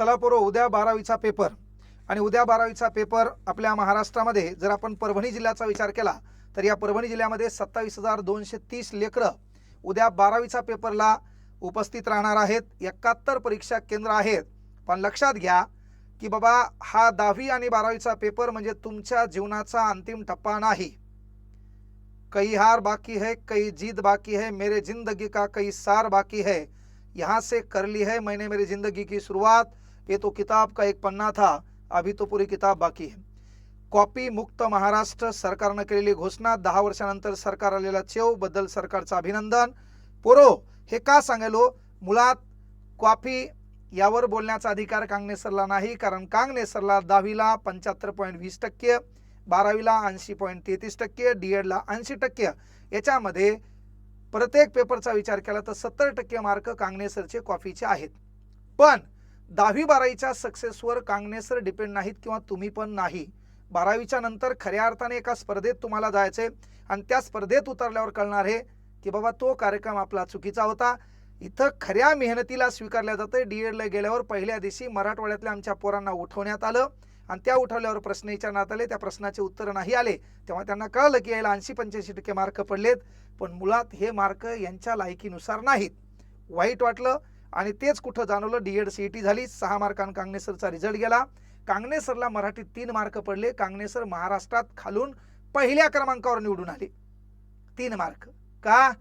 चला पोरो उद्या बारावीचा पेपर. आणि उद्या बारावीचा पेपर आपल्या महाराष्ट्रामध्ये जर आपण परभणी जिल्ह्याचा विचार केला तर या परभणी जिल्ह्यामध्ये सत्तावीस हजार दोनशे तीस लेकरं उद्या बारावीचा पेपरला उपस्थित राहणार आहेत. एकाहत्तर परीक्षा केंद्र आहेत. पण लक्षात घ्या की बाबा हा दहावी आणि बारावीचा पेपर म्हणजे तुमच्या जीवनाचा अंतिम टप्पा नाही. कई हार बाकी है कई जीत बाकी है मेरे जिंदगी का कई सार बाकी है. यहाँ से कर ली है मैंने मेरी जिंदगी की शुरुआत. ये तो किताब का एक पन्ना था अभी तो पूरी किताब बाकी है। कॉपी मुक्त महाराष्ट्र सरकारनं केलेली घोषणा दहा वर्षानंतर सरकार आलेला चेवबद्दल सरकारचं अभिनंदन। पोरो हे का सांगायलो? मुळात कॉपी यावर बोलण्याचा अधिकार कांगनेसरला नाही कारण कांगनेसरला दहावीला पंच्याहत्तर पॉईंट वीस टक्के बारावीला ऐंशी पॉईंट तेहतीस टक्के डी एडला ऐंशी टक्के. याच्यामध्ये प्रत्येक पेपरचा विचार केला तर सत्तर टक्के मार्क कांगनेसरचे कॉफीचे आहेत. पण दहावी बारावीच्या सक्सेसवर कांगनेसर डिपेंड नाहीत किंवा तुम्ही पण नाही. बारावीच्या नंतर खऱ्या अर्थाने एका स्पर्धेत तुम्हाला जायचे आणि त्या स्पर्धेत उतरल्यावर कळणार आहे की बाबा तो कार्यक्रम आपला चुकीचा होता. इथं खऱ्या मेहनतीला स्वीकारल्या जातं डी एडला गेल्यावर पहिल्या दिवशी मराठवाड्यातल्या आमच्या पोरांना उठवण्यात आलं आणि त्या उठवल्यावर प्रश्न विचारण्यात आले. त्या प्रश्नाचे उत्तर नाही आले. तेव्हा त्यांना कळलं की यायला ऐंशी पंच्याऐंशी टक्के मार्क पडलेत. पण मुळात हे मार्क यांच्या लायकीनुसार नाहीत. वाईट वाटलं. आणि तेच कुठं जाणवलं डी एड सी टी झाली सहा मार्कांनी कांगनेसरचा रिझल्ट गेला. कांगनेसरला मराठीत तीन मार्क पडले. कांगनेसर महाराष्ट्रात खालून पहिल्या क्रमांकावर निवडून आले. तीन मार्क. का?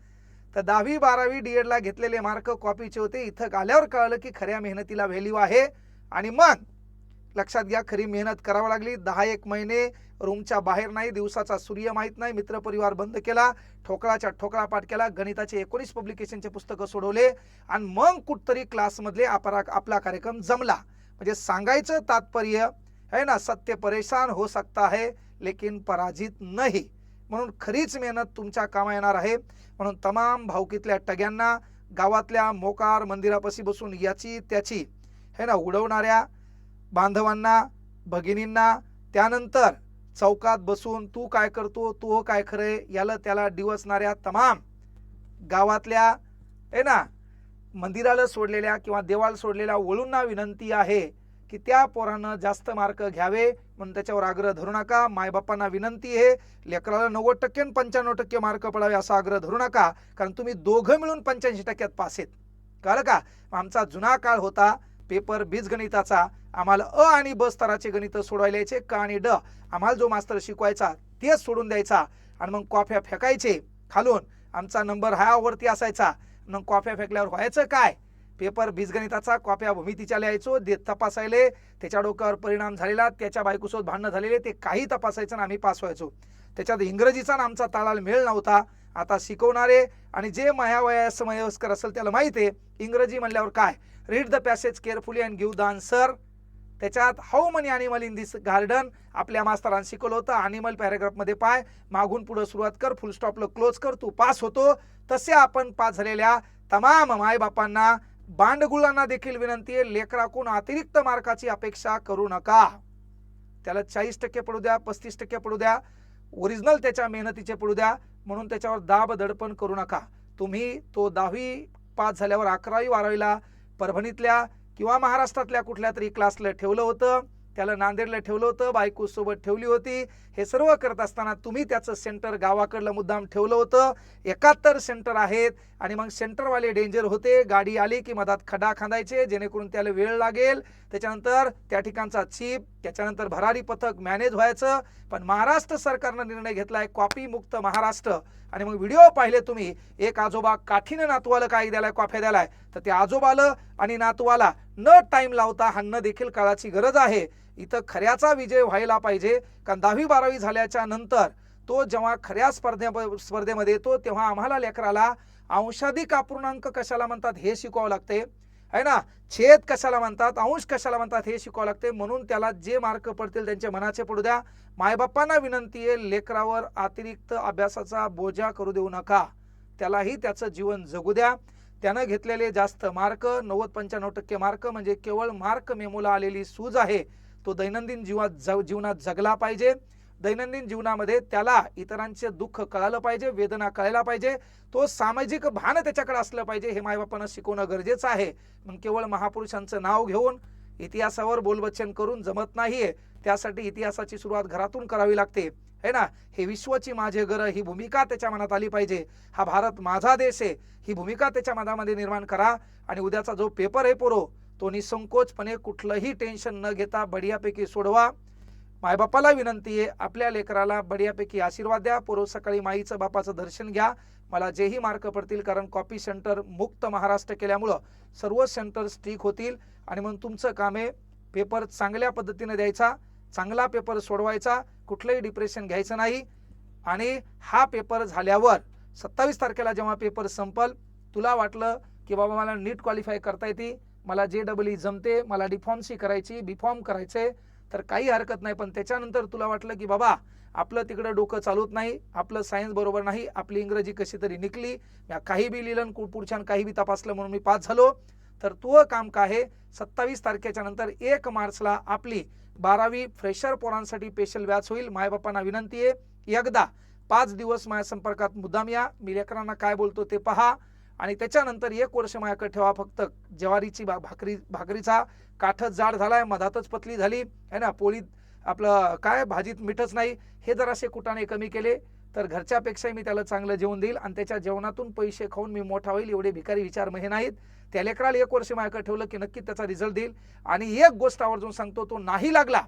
तर दहावी बारावी डी एडला घेतलेले मार्क कॉपीचे होते. इथं आल्यावर कळलं की खऱ्या मेहनतीला व्हॅल्यू आहे. आणि मग लक्षात घ्या खरी मेहनत करावी लागली. दहा एक महिने रूमच्या बाहेर नाही दिवसाचा सूर्य माहीत नाही. मित्रपरिवार बंद केला ठोकळाच्या ठोकळा पाठ केला गणिताचे एकोणीस पब्लिकेशनचे पुस्तकं सोडवले आणि मग कुठतरी क्लासमधले आपला आपला कार्यक्रम जमला. म्हणजे सांगायचं तात्पर्य है ना सत्य परेशान हो सकता है लेकिन पराजित नाही. म्हणून खरीच मेहनत तुमच्या कामा येणार आहे. म्हणून तमाम भावकीतल्या टग्यांना गावातल्या मोकार मंदिरापाशी बसून याची त्याची है ना उडवणाऱ्या बांधवांना भगिनींना त्यानंतर चौकात बसून तू काय करतो तू हो काय खरंय याला त्याला डिवसणाऱ्या तमाम गावातल्या आहे ना मंदिराला सोडलेल्या किंवा देवाला सोडलेल्या वळूंना विनंती आहे की त्या पोरानं जास्त मार्क घ्यावे म्हणून त्याच्यावर आग्रह धरू नका. मायबापांना विनंती आहे लेकराला नव्वद टक्के आणि पंच्याण्णव टक्के मार्क पडावे असा आग्रह धरू नका. कारण तुम्ही दोघं मिळून पंच्याऐंशी टक्क्यात पास आहेत. कळलं का? आमचा जुना काळ होता. पेपर बीजगणिताचा आम्हाला अ आणि ब स्तराचे गणित सोडवायला यायचे. क आणि ड. आम्हाला जो मास्तर शिकवायचा तेच सोडून द्यायचा. आणि मग कॉफ्या फेकायचे खालून. आमचा नंबर हा वरती असायचा. मग कॉफ्या फेकल्यावर व्हायचं काय? पेपर बीजगणिताचा कॉप्या भूमितीच्या लिहायचो देत तपासायले. त्याच्या डोक्यावर परिणाम झालेला त्याच्या बायकोसोबत भांडणं झालेले ते काही तपासायचं आणि आम्ही पास व्हायचो. त्याच्यात इंग्रजीचा आणि आमचा ताळाला मेळ नव्हता. आता शिकवणारे आणि जे माया मयस्कर असेल त्याला माहीत आहे इंग्रजी म्हणल्यावर काय? Read the passage carefully and give the answer त्याच्यात how many animal in this garden आपल्या मास्तरांनी शिकवलं होतं. अॅनिमल पॅरेग्राफमध्ये पाय. मागून पुढं सुरुवात कर. फुल स्टॉपला क्लोज कर. तू पास होतो. तसे आपण पास झालेल्या तमाम मायबापांना बांडगुळांना देखील विनंती आहे लेकराकून अतिरिक्त मार्काची अपेक्षा करू नका. त्याला चाळीस टक्के पडू द्या पस्तीस टक्के पडू द्या. ओरिजिनल त्याच्या मेहनतीचे पडू द्या म्हणून त्याच्यावर दाब दडपण करू नका. तुम्ही तो दहावी पास झाल्यावर अकरावी बारावीला परभणीतल्या किंवा महाराष्ट्रातल्या कुठल्या तरी क्लासला ठेवलं होतं. त्याला नांदेडला ठेवलं होतं बायकोसोबत ठेवली होती. हे सर्व करत असताना तुम्ही त्याचं सेंटर गावाकडलं मुद्दाम ठेवलं होतं. एकाहत्तर सेंटर आहेत आणि मग सेंटरवाले डेंजर होते. गाडी आली की मधात खडा खांदायचे जेणेकरून त्याला वेळ लागेल. त्याच्यानंतर त्या ठिकाणचा चीप त्याच्यानंतर भरारी पथक मॅनेज व्हायचं. पण महाराष्ट्र सरकारनं निर्णय घेतलाय कॉपी मुक्त महाराष्ट्र. आणि मग व्हिडिओ पाहिले तुम्ही. एक आजोबा काठीनं नातवाला काय द्यालाय कॉफ्या द्यालाय तर ते आजोबाला आणि नातवाला न टाइम लावता हाणणं देखील काळाची गरज आहे. इथं खऱ्याचा विजय व्हायला पाहिजे. कारण दहावी बारावी झाल्याच्यानंतर तो जेव्हा खऱ्या स्पर्धे स्पर्धेमध्ये येतो तेव्हा आम्हाला लेकराला अंशाधिक अपूर्णांक कशाला म्हणतात हे शिकवावं लागते. आहे ना? छेद कशाला म्हणतात? अंश कशाला म्हणतात हे शिकावं लागते. म्हणून त्याला जे मार्क पडतील त्यांच्या मनाचे पडू द्या. मायबापांना विनंती आहे लेकरावर अतिरिक्त अभ्यासाचा बोजा करू देऊ नका. त्यालाही त्याचं जीवन जगू द्या. त्यानं घेतलेले जास्त मार्क नव्वद पंच्याण्णव टक्के मार्क म्हणजे केवळ मार्क मेमोला आलेली सूज आहे. तो दैनंदिन जीवात जग जीवनात जगला पाहिजे. दैनंदिन जीवनामध्ये त्याला इतरांचे दुःख कळालं पाहिजे वेदना कळायला पाहिजे. तो सामाजिक भान त्याच्याकडे असलं पाहिजे हे मायबापानं शिकवणं गरजेचं आहे. मग केवळ महापुरुषांचं नाव घेऊन इतिहासावर बोलबच्चन करून जमत नाहीये. त्यासाठी इतिहासाची सुरुवात घरातून करावी लागते. है ना? हे विश्वची माझे घर ही भूमिका त्याच्या मनात आली पाहिजे. हा भारत माझा देश आहे. ही भूमिका त्याच्या मनामध्ये निर्माण करा. आणि उद्याचा जो पेपर आहे पोरो तो निसंकोचपणे कुठलंही टेन्शन न घेता बढियापैकी सोडवा. मायबापाला विनंती आहे आपल्या लेकराला बढियापैकी आशीर्वाद द्या. पोरो सकाळी माईचं बापाचं दर्शन घ्या. मला जेही मार्क पडतील कारण कॉपी सेंटर मुक्त महाराष्ट्र केल्यामुळं सर्व सेंटर ठीक होतील. आणि म्हणून तुमचं काम आहे पेपर चांगल्या पद्धतीने द्यायचा. चांगला पेपर सोडवायचा कुठलंही डिप्रेशन घ्यायचं नाही. आणि हा पेपर झाल्यावर सत्तावीस तारखेला जेव्हा पेपर संपल तुला वाटलं की बाबा मला नीट क्वालिफाय करता येते मला जे डबल ई जमते मला डिफॉर्मसी करायची बीफॉर्म करायचे तर काही हरकत नाही. पण त्याच्यानंतर तुला वाटलं की बाबा आपलं तिकडं डोकं चालूत नाही आपलं सायन्स बरोबर नाही आपली इंग्रजी कशी तरी निकली काही बी लिहिलं पुढच्या पुढच्यानं काही बी तपासलं म्हणून मी पास झालो. तर तो काम का आहे? सत्तावीस तारखेच्या नंतर एक मार्चला आपली बारावी फ्रेशर पोरांसाठी स्पेशल व्याच होईल. मायबापांना विनंती आहे एकदा पाच दिवस माझ्या संपर्कात मुद्दाम या. मी लेकरांना काय बोलतो ते पहा. आणि त्याच्यानंतर एक वर्ष माझ्याकडे ठेवा फक्त. ज्वारीची भा भाकरी भाकरीचा काठच जाड झालाय मधातच पतली झाली. आहे ना? पोळीत आपलं काय? भाजीत मीठच नाही. हे जर असे कुटाणे कमी केले. तर घरच्यापेक्षाही मी त्याला चांगलं जेवण देईल. आणि त्याच्या जेवणातून पैसे खाऊन मी मोठा होईल. एवढे भिकारी विचार हे नाहीत. त्या लेकराला एक वर्ष माझ्याकडे ठेवलं की नक्की त्याचा रिझल्ट देईल. आणि एक गोष्ट आवर्जून सांगतो तो नाही लागला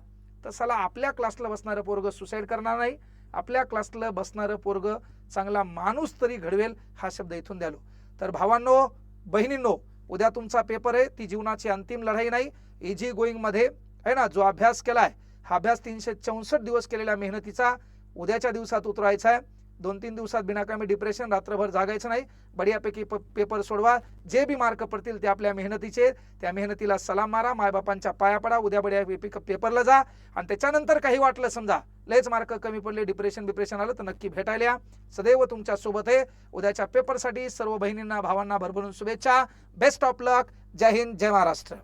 तर चला आपल्या क्लासला बसणारं पोरग सुसाईड करणार नाही. आपल्या क्लासला बसणारं पोरग चांगला माणूस तरी घडवेल हा शब्द इथून द्यालो. तर भावांनो बहिणींनो उद्या तुमचा पेपर आहे ती जीवनाची अंतिम लढाई नाही. इजी गोईंगमध्ये आहे ना जो अभ्यास केलाय हा अभ्यास तीनशे चौसष्ट दिवस केलेल्या मेहनतीचा उद्याच्या दिवसात उतरायचा आहे. दोन तीन दिवसात बिनाकामी डिप्रेशन रात्रभर जागायचं नाही. बढियापैकी प- पेपर सोडवा. जे बी मार्क पडतील ते आपल्या मेहनतीचे. त्या मेहनतीला सलाम मारा. मायबापांच्या पाया पडा. उद्या बढिया पेपरला जा. आणि त्याच्यानंतर काही वाटलं समजा लयच मार्क कमी पडले डिप्रेशन बिप्रेशन आलं तर नक्की भेटायला या. सदैव तुमच्यासोबत आहे. उद्याच्या पेपरसाठी सर्व बहिणींना भावांना भरभरून शुभेच्छा. बेस्ट ऑफ लक जय हिंद जय महाराष्ट्र.